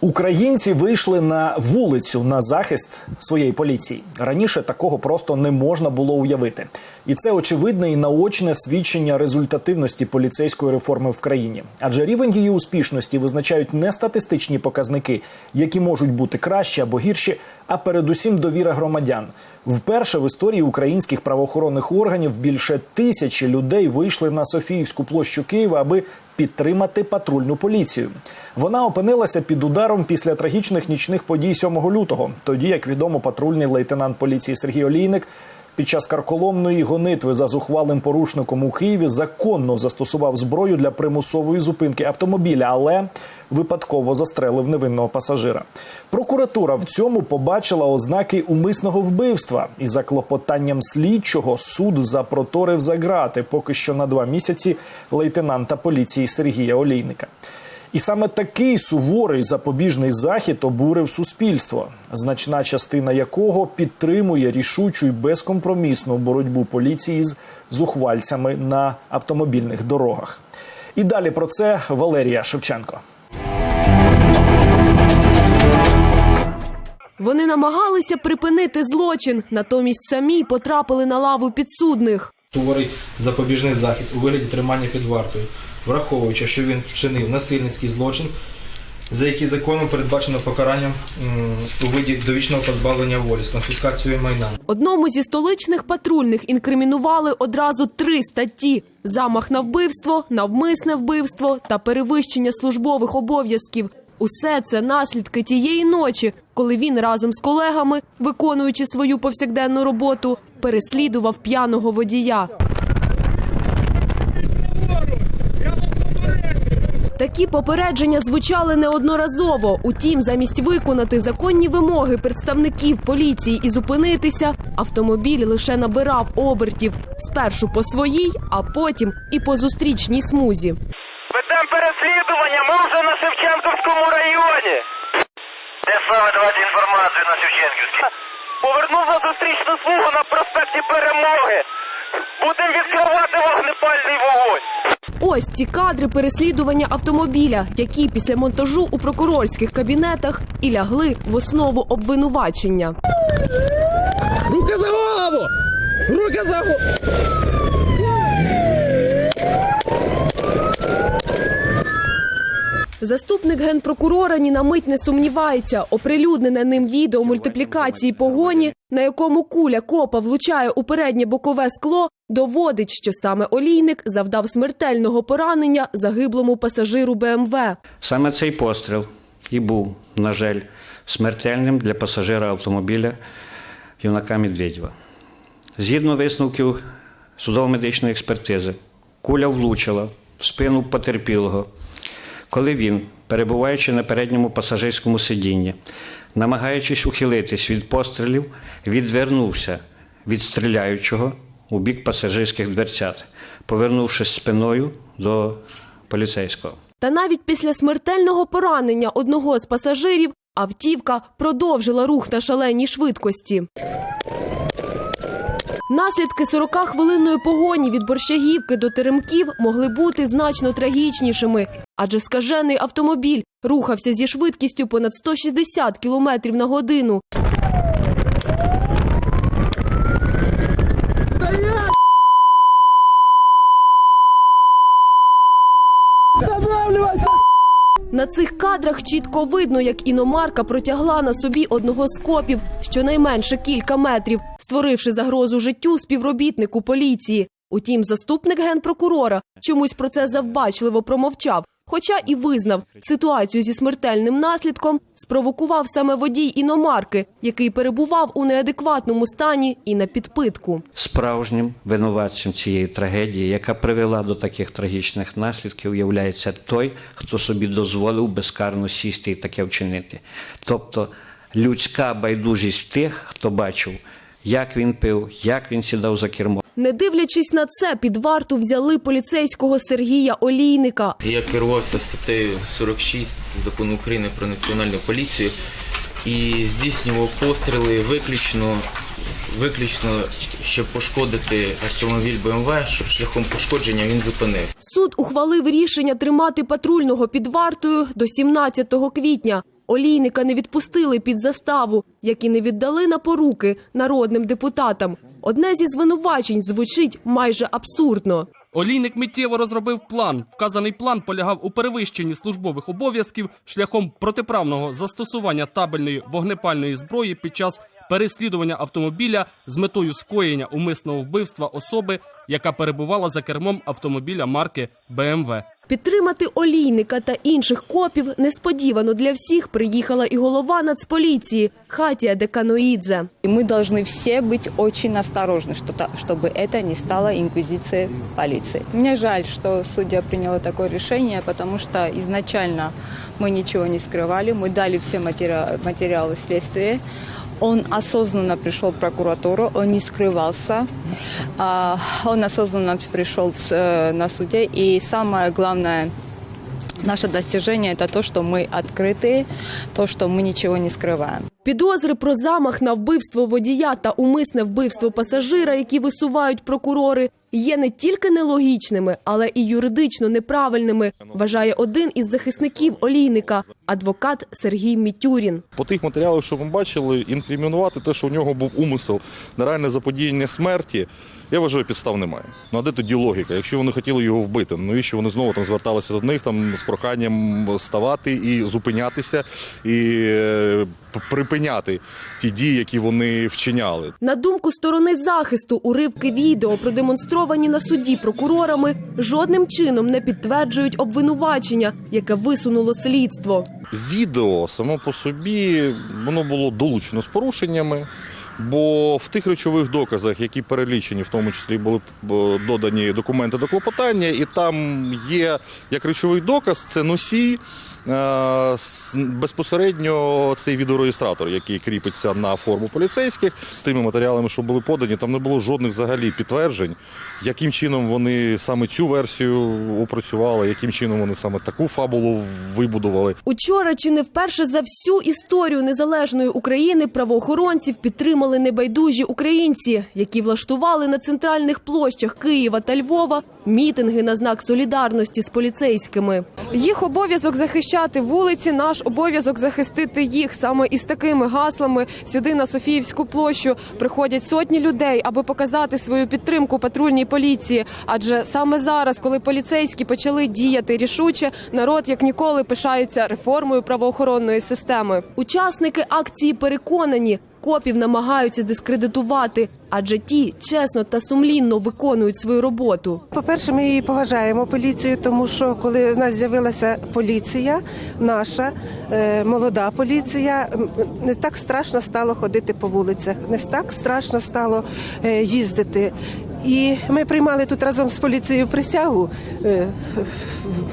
Українці вийшли на вулицю на захист своєї поліції. Раніше такого просто не можна було уявити, і це очевидне і наочне свідчення результативності поліцейської реформи в країні. Адже рівень її успішності визначають не статистичні показники, які можуть бути кращі або гірші, а передусім довіра громадян. Вперше в історії українських правоохоронних органів більше тисячі людей вийшли на Софіївську площу Києва, аби підтримати патрульну поліцію. Вона опинилася під ударом після трагічних нічних подій 7 лютого. Тоді, як відомо, патрульний лейтенант поліції Сергій Олійник під час карколомної гонитви за зухвалим порушником у Києві законно застосував зброю для примусової зупинки автомобіля, але випадково застрелив невинного пасажира. Прокуратура в цьому побачила ознаки умисного вбивства, і за клопотанням слідчого суд запроторив за грати поки що на два місяці лейтенанта поліції Сергія Олійника. І саме такий суворий запобіжний захід обурив суспільство, значна частина якого підтримує рішучу і безкомпромісну боротьбу поліції з зухвальцями на автомобільних дорогах. І далі про це Валерія Шевченко. Вони намагалися припинити злочин, натомість самі потрапили на лаву підсудних. суворий запобіжний захід у вигляді тримання під вартою, враховуючи, що він вчинив насильницький злочин, за який законом передбачено покаранням у виді довічного позбавлення волі з конфіскацією майна. Одному зі столичних патрульних інкримінували одразу три статті: замах на вбивство, навмисне вбивство та перевищення службових обов'язків. Усе це наслідки тієї ночі, коли він разом з колегами, виконуючи свою повсякденну роботу, переслідував п'яного водія. Такі попередження звучали неодноразово. Утім, замість виконати законні вимоги представників поліції і зупинитися, автомобіль лише набирав обертів спершу по своїй, а потім і по зустрічній смузі. Ведем переслідування, ми вже на Шевченківському районі. Де саме давати інформацію на Шевченківській? Повернув на зустрічну смугу на проспекті Перемоги. Будемо відкривати вогнепальний вогонь. Ось ці кадри переслідування автомобіля, які після монтажу у прокурорських кабінетах і лягли в основу обвинувачення. Руки за голову! Руки за голову! Заступник генпрокурора ні на мить не сумнівається. Оприлюднене ним відео мультиплікації погоні, на якому куля копа влучає у переднє бокове скло, доводить, що саме олійник завдав смертельного поранення загиблому пасажиру БМВ. Саме цей постріл і був, на жаль, смертельним для пасажира автомобіля юнака Медведєва. Згідно висновків судово-медичної експертизи, куля влучила в спину потерпілого, коли він, перебуваючи на передньому пасажирському сидінні, намагаючись ухилитись від пострілів, відвернувся від стріляючого у бік пасажирських дверцят, повернувшись спиною до поліцейського. Та навіть після смертельного поранення одного з пасажирів автівка продовжила рух на шаленій швидкості. Наслідки 40-хвилинної погоні від Борщагівки до Теремків могли бути значно трагічнішими, адже скажений автомобіль рухався зі швидкістю понад 160 км на годину. Останавливайся! На цих кадрах чітко видно, як іномарка протягла на собі одного з копів щонайменше кілька метрів, створивши загрозу життю співробітнику поліції. Утім, заступник генпрокурора чомусь про це завбачливо промовчав. Хоча і визнав, ситуацію зі смертельним наслідком спровокував саме водій іномарки, який перебував у неадекватному стані і на підпитку. Справжнім винуватцем цієї трагедії, яка привела до таких трагічних наслідків, являється той, хто собі дозволив безкарно сісти і таке вчинити. Тобто людська байдужість тих, хто бачив, як він пив, як він сідав за кермо. Не дивлячись на це, під варту взяли поліцейського Сергія Олійника. Я керувався статтею 46 закону України про національну поліцію і здійснював постріли виключно, виключно щоб пошкодити автомобіль БМВ, щоб шляхом пошкодження він зупинився. Суд ухвалив рішення тримати патрульного під вартою до 17 квітня. Олійника не відпустили під заставу, як і не віддали на поруки народним депутатам. Одне зі звинувачень звучить майже абсурдно. Олійник миттєво розробив план. Вказаний план полягав у перевищенні службових обов'язків шляхом протиправного застосування табельної вогнепальної зброї під час переслідування автомобіля з метою скоєння умисного вбивства особи, яка перебувала за кермом автомобіля марки БМВ. Підтримати олійника та інших копів несподівано для всіх приїхала і голова Нацполіції Хатія Деканоїдзе. И мы должны все быть очень осторожны, что-то, чтобы это не стало инквизицией полиции. Мне жаль, что судья приняла такое решение, потому что изначально мы ничего не скрывали, мы дали все матери- материалы следствия. Он осознанно пришел в прокуратуру, он не скрывался, а, он осознанно пришел в с- э, на суде. И самое главное, наше достижение – это то, что мы открытые, то, что мы ничего не скрываем. Підозри про замах на вбивство водія та умисне вбивство пасажира, які висувають прокурори, є не тільки нелогічними, але і юридично неправильними, вважає один із захисників олійника, адвокат Сергій Мітюрін. По тих матеріалах, що ми бачили, інкримінувати те, що у нього був умисел на реальне заподіяння смерті, я вважаю, підстав немає. Ну а де тоді логіка? Якщо вони хотіли його вбити, ну навіщо вони знову там зверталися до них там з проханням ставати і зупинятися і е, припиняти ті дії, які вони вчиняли. На думку сторони захисту, уривки відео, продемонстровані на суді прокурорами, жодним чином не підтверджують обвинувачення, яке висунуло слідство. Відео само по собі воно було долучено з порушеннями. Бо в тих речових доказах, які перелічені, в тому числі були додані документи до клопотання, і там є як речовий доказ, це носій, безпосередньо цей відеореєстратор, який кріпиться на форму поліцейських. З тими матеріалами, що були подані, там не було жодних взагалі підтверджень, яким чином вони саме цю версію опрацювали, яким чином вони саме таку фабулу вибудували. Учора чи не вперше за всю історію незалежної України правоохоронців підтримали небайдужі українці, які влаштували на центральних площах Києва та Львова мітинги на знак солідарності з поліцейськими. Їх обов'язок захищати вулиці, наш обов'язок захистити їх. Саме із такими гаслами сюди на Софіївську площу приходять сотні людей, аби показати свою підтримку патрульній поліції. Адже саме зараз, коли поліцейські почали діяти рішуче, народ як ніколи пишається реформою правоохоронної системи. Учасники акції переконані. Копів намагаються дискредитувати, адже ті чесно та сумлінно виконують свою роботу. По-перше, ми її поважаємо поліцію, тому що коли в нас з'явилася поліція, наша е, молода поліція, не так страшно стало ходити по вулицях, не так страшно стало е, їздити. І ми приймали тут разом з поліцією присягу е,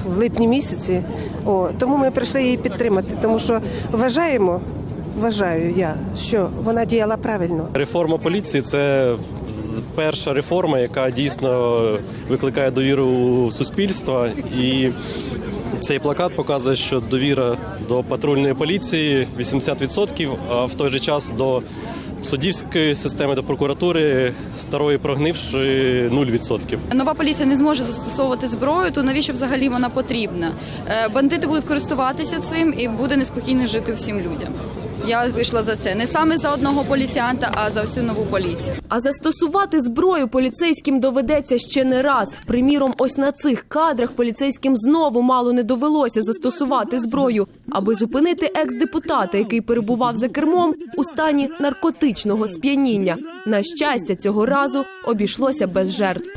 в липні місяці. О, тому ми прийшли її підтримати, тому що вважаємо, вважаю я, що вона діяла правильно. Реформа поліції це перша реформа, яка дійсно викликає довіру у суспільства. І цей плакат показує, що довіра до патрульної поліції 80%, а в той же час до суддівської системи, до прокуратури старої прогнившої 0%. Нова поліція не зможе застосовувати зброю, то навіщо взагалі вона потрібна? Е, Бандити будуть користуватися цим і буде неспокійно жити всім людям. Я вийшла за це не саме за одного поліціянта, а за всю нову поліцію. А застосувати зброю поліцейським доведеться ще не раз. Приміром, ось на цих кадрах поліцейським знову мало не довелося застосувати зброю, аби зупинити екс-депутата, який перебував за кермом у стані наркотичного сп'яніння. На щастя, цього разу обійшлося без жертв.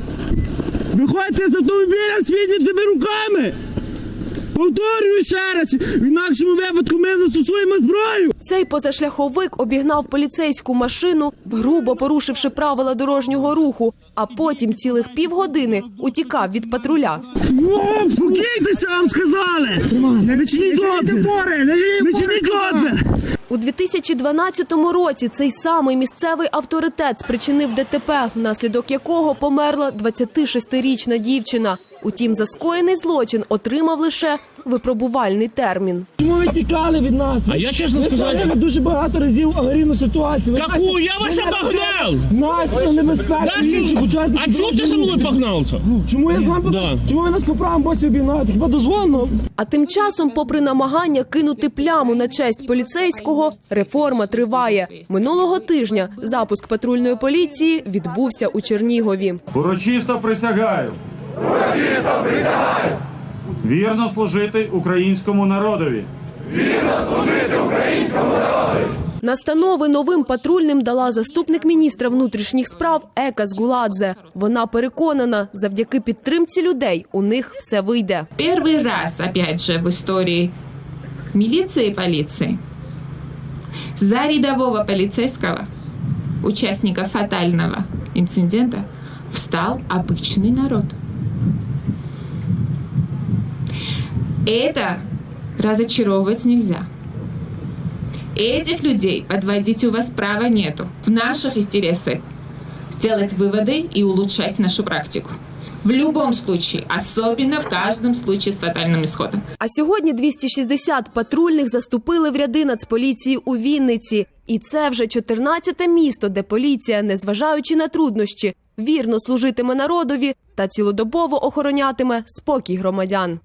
Виходьте з автомобіля піднятими руками! Повторюю ще раз, в інакшому випадку ми застосуємо зброю! Цей позашляховик обігнав поліцейську машину, грубо порушивши правила дорожнього руху, а потім цілих півгодини утікав від патруля. О, спокійтеся, вам сказали! Не чиніть опір! Не чиніть опір! У 2012 році цей самий місцевий авторитет спричинив ДТП, внаслідок якого померла 26-річна дівчина. Утім, за скоєний злочин отримав лише випробувальний термін. Чому ви тікали від нас? А я чесно ви сказати- створили дуже багато разів аварійну ситуацію. Ви Какую? нас- Я вас ви обогнал! Нас на небезпеку Да, інших что- учасників. а чего ты со мной погнался? Чому я з вами Да. Чому ви нас по правому боці обігнали? Хіба дозволено? А тим часом, попри намагання кинути пляму на честь поліцейського, реформа триває. Минулого тижня запуск патрульної поліції відбувся у Чернігові. Урочисто присягаю. Урочисто присягаю. Вірно служити українському народові. Настанови новим патрульним дала заступник міністра внутрішніх справ Ека Згуладзе. Вона переконана, завдяки підтримці людей у них все вийде. Первый раз, опять же, в истории милиции и полиции за рядового полицейского, участника фатального инцидента, встал обычный народ. Это разочаровывать нельзя. Этих людей подводить у вас права нету. В наших интересах делать выводы и улучшать нашу практику. В любом случае, особенно в каждом случае с фатальным исходом. А сьогодні 260 патрульних заступили в ряди Нацполіції у Вінниці. І це вже 14-те місто, де поліція, незважаючи на труднощі, вірно служитиме народові та цілодобово охоронятиме спокій громадян.